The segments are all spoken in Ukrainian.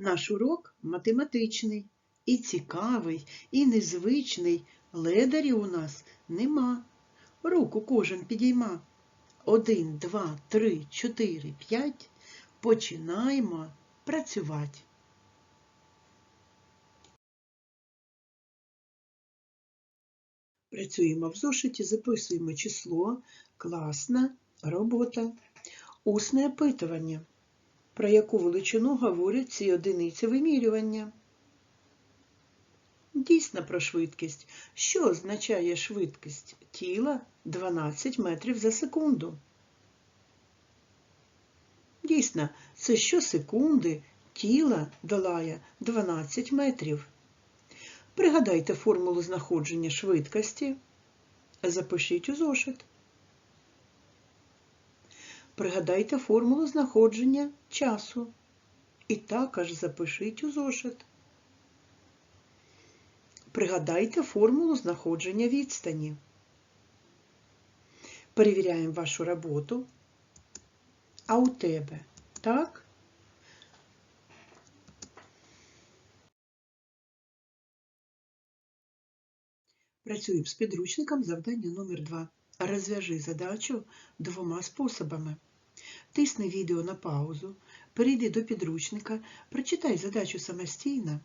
Наш урок математичний, і цікавий, і незвичний. Ледарів у нас нема. Руку кожен підійма. Один, два, три, чотири, п'ять. Починаємо працювати. Працюємо в зошиті, записуємо число, класна робота, усне опитування. Про яку величину говорять ці одиниці вимірювання? Дійсно про швидкість. Що означає швидкість тіла 12 метрів за секунду? Дійсно, це щосекунди тіла долає 12 метрів. Пригадайте формулу знаходження швидкості. Запишіть у зошит. Пригадайте формулу знаходження часу. І також запишіть у зошит. Пригадайте формулу знаходження відстані. Перевіряємо вашу роботу. А у тебе, так? Працюємо з підручником завдання номер 2 Розв'яжи задачу двома способами. Тисни відео на паузу, перейди до підручника, прочитай задачу самостійно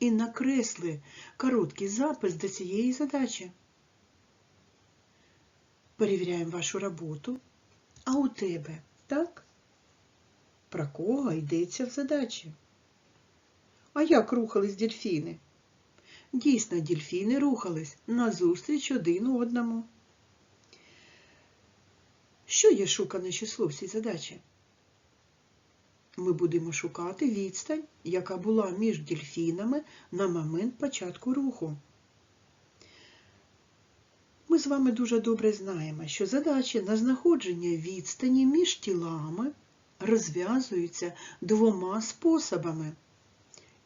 і накресли короткий запис до цієї задачі. Перевіряємо вашу роботу. А у тебе, так? Про кого йдеться в задачі? А як рухались дельфіни? Дійсно, дельфіни рухались назустріч один одному. Що є шукане число в цій задачі? Ми будемо шукати відстань, яка була між дельфінами на момент початку руху. Ми з вами дуже добре знаємо, що задачі на знаходження відстані між тілами розв'язуються двома способами.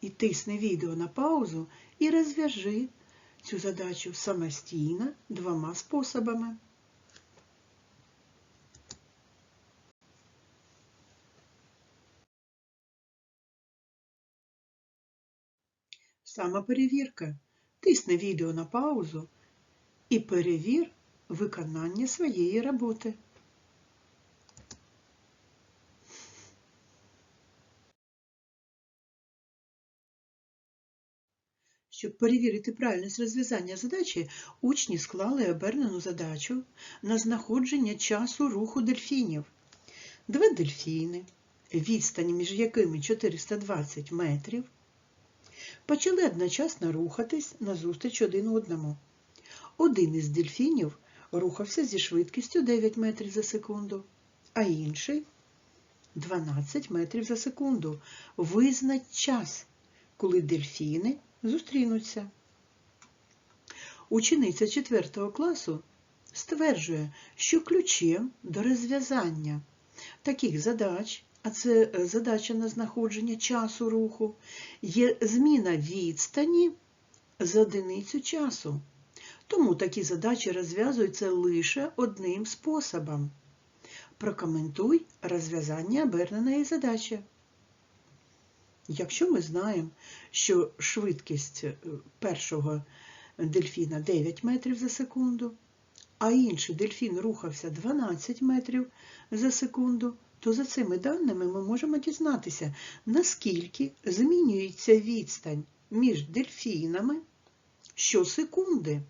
І тисни відео на паузу і розв'яжи цю задачу самостійно двома способами. Самоперевірка. Тисни відео на паузу і перевір виконання своєї роботи. Щоб перевірити правильність розв'язання задачі, учні склали обернену задачу на знаходження часу руху дельфінів. Два дельфіни, відстані між якими 420 метрів, почали одночасно рухатись назустріч один одному. Один із дельфінів рухався зі швидкістю 9 метрів за секунду, а інший 12 метрів за секунду. Визнать час, коли дельфіни зустрінуться. Учениця 4 класу стверджує, що ключем до розв'язання таких задач, а це задача на знаходження часу руху, є зміна відстані з одиницю часу. Тому такі задачі розв'язуються лише одним способом. Прокоментуй розв'язання оберненої задачі. Якщо ми знаємо, що швидкість першого дельфіна 9 метрів за секунду, а інший дельфін рухався 12 метрів за секунду, то за цими даними ми можемо дізнатися, наскільки змінюється відстань між дельфінами щосекунди.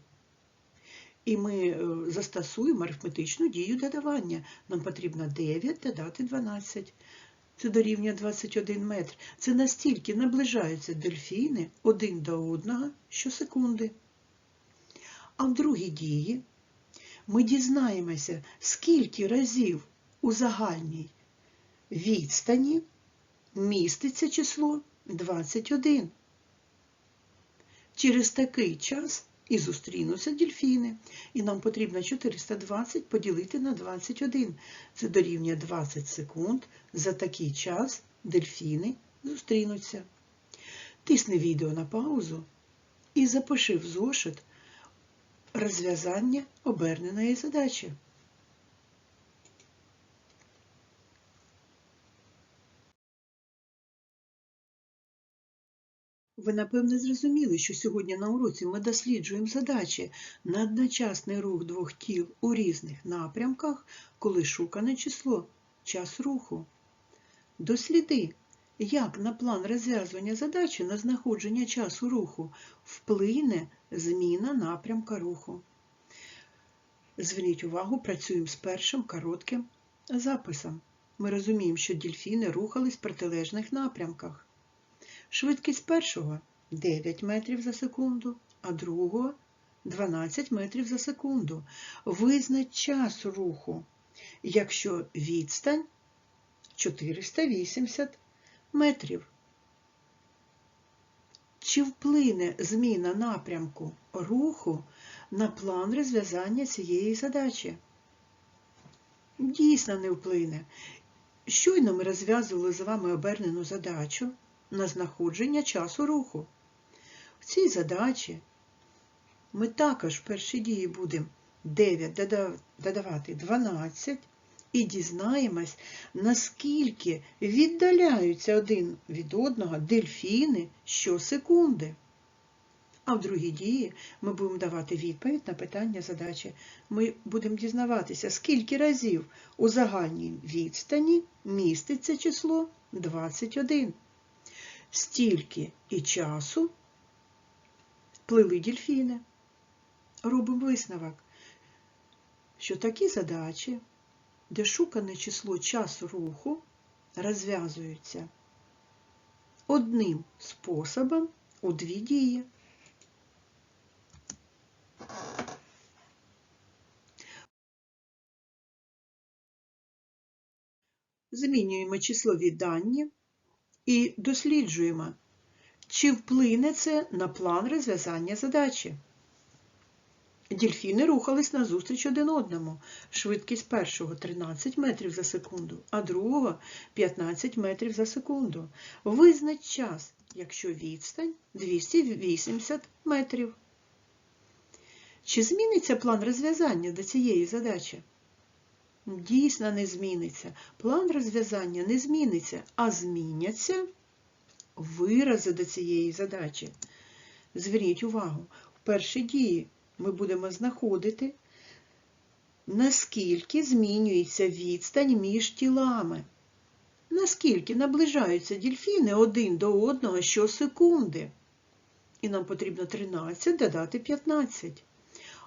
І ми застосуємо арифметичну дію додавання. Нам потрібно 9 додати 12. Це дорівнює 21 метр. Це настільки наближаються дельфіни один до одного щосекунди. А в другій дії ми дізнаємося, скільки разів у загальній відстані міститься число 21. Через такий час і зустрінуться дельфіни. І нам потрібно 420 поділити на 21. Це дорівнює 20 секунд. За такий час дельфіни зустрінуться. Тисни відео на паузу і запиши в зошит розв'язання оберненої задачі. Ви, напевне, зрозуміли, що сьогодні на уроці ми досліджуємо задачі на одночасний рух двох тіл у різних напрямках, коли шукане число час руху. Досліди, як на план розв'язування задачі на знаходження часу руху вплине зміна напрямка руху. Зверніть увагу, працюємо з першим коротким записом. Ми розуміємо, що дельфіни рухались в протилежних напрямках. Швидкість першого 9 метрів за секунду, а другого 12 метрів за секунду. Визнач час руху, якщо відстань 480 метрів. Чи вплине зміна напрямку руху на план розв'язання цієї задачі? Дійсно не вплине. Щойно ми розв'язували з вами обернену задачу на знаходження часу руху. В цій задачі ми також в першій дії будемо 9 додавати 12 і дізнаємось, наскільки віддаляються один від одного дельфіни щосекунди. А в другій дії ми будемо давати відповідь на питання задачі. Ми будемо дізнаватися, скільки разів у загальній відстані міститься число 21. Стільки і часу плили дельфіни. Робимо висновок, що такі задачі, де шукане число часу руху, розв'язуються одним способом у дві дії. Змінюємо числові дані і досліджуємо, чи вплине це на план розв'язання задачі. Дельфіни рухались назустріч один одному. Швидкість першого 13 метрів за секунду, а другого 15 метрів за секунду. Визнач час, якщо відстань 280 метрів. Чи зміниться план розв'язання до цієї задачі? Дійсно не зміниться. План розв'язання не зміниться, а зміняться вирази до цієї задачі. Зверніть увагу, в першій дії ми будемо знаходити, наскільки змінюється відстань між тілами. Наскільки наближаються дельфіни один до одного щосекунди. І нам потрібно 13 додати 15.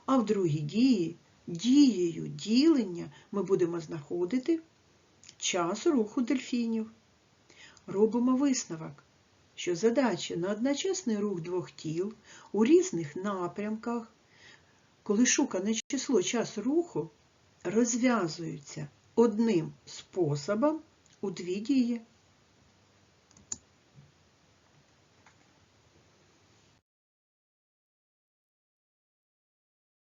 А в другій дії, дією ділення, ми будемо знаходити час руху дельфінів. Робимо висновок, що задача на одночасний рух двох тіл у різних напрямках коли шукане число час руху розв'язується одним способом у дві дії.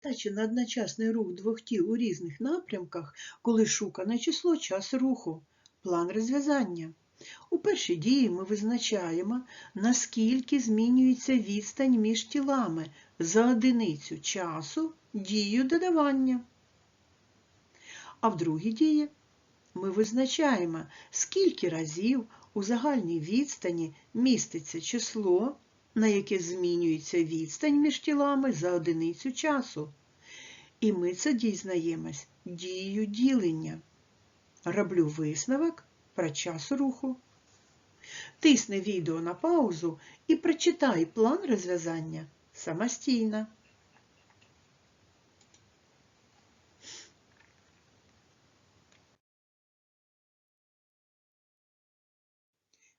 Задача на одночасний рух двох тіл у різних напрямках, коли шукане число час руху, план розв'язання. У першій дії ми визначаємо, наскільки змінюється відстань між тілами за одиницю часу дію додавання. А в другій дії ми визначаємо, скільки разів у загальній відстані міститься число, на яке змінюється відстань між тілами за одиницю часу. І ми це дізнаємось дією ділення. Роблю висновок про час руху. Тисни відео на паузу і прочитай план розв'язання самостійно.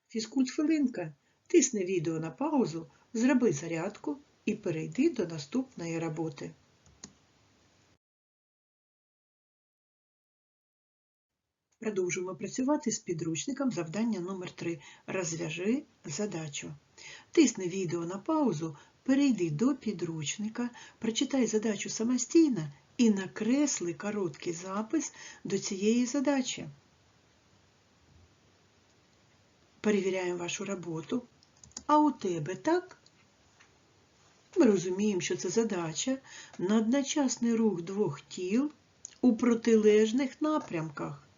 Фізкульт хвилинка. Тисни відео на паузу, зроби зарядку і перейди до наступної роботи. Продовжуємо працювати з підручником завдання номер 3 Розв'яжи задачу. Тисни відео на паузу, перейди до підручника, прочитай задачу самостійно і накресли короткий запис до цієї задачі. Перевіряємо вашу роботу. А у тебе так? Ми розуміємо, що це задача на одночасний рух двох тіл у протилежних напрямках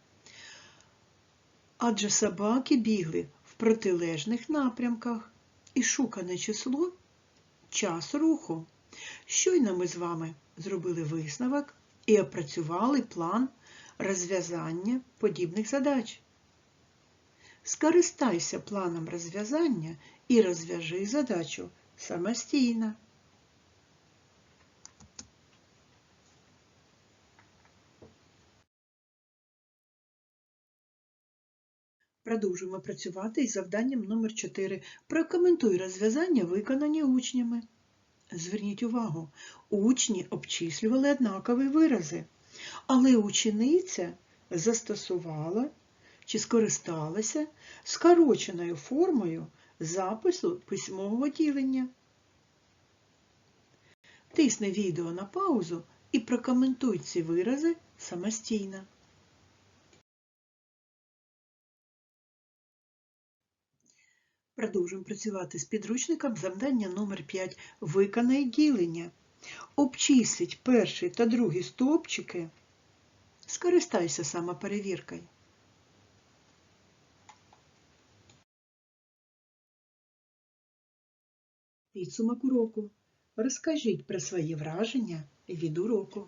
адже собаки бігли в протилежних напрямках. і шукане число час руху. Щойно ми з вами зробили висновок і опрацювали план розв'язання подібних задач. Скористайся планом розв'язання і розв'яжи задачу самостійно. Продовжуємо працювати із завданням номер 4. Прокоментуй розв'язання, виконані учнями. Зверніть увагу, учні обчислювали однакові вирази, але учениця застосувала чи скористалася скороченою формою запису письмового ділення. Тисни відео на паузу і прокоментуй ці вирази самостійно. Продовжуємо працювати з підручником завдання номер 5 Виконай ділення. Обчисліть перший та другий стовпчики. Скористайся самоперевіркою. Підсумок уроку. Розкажіть про свої враження від уроку.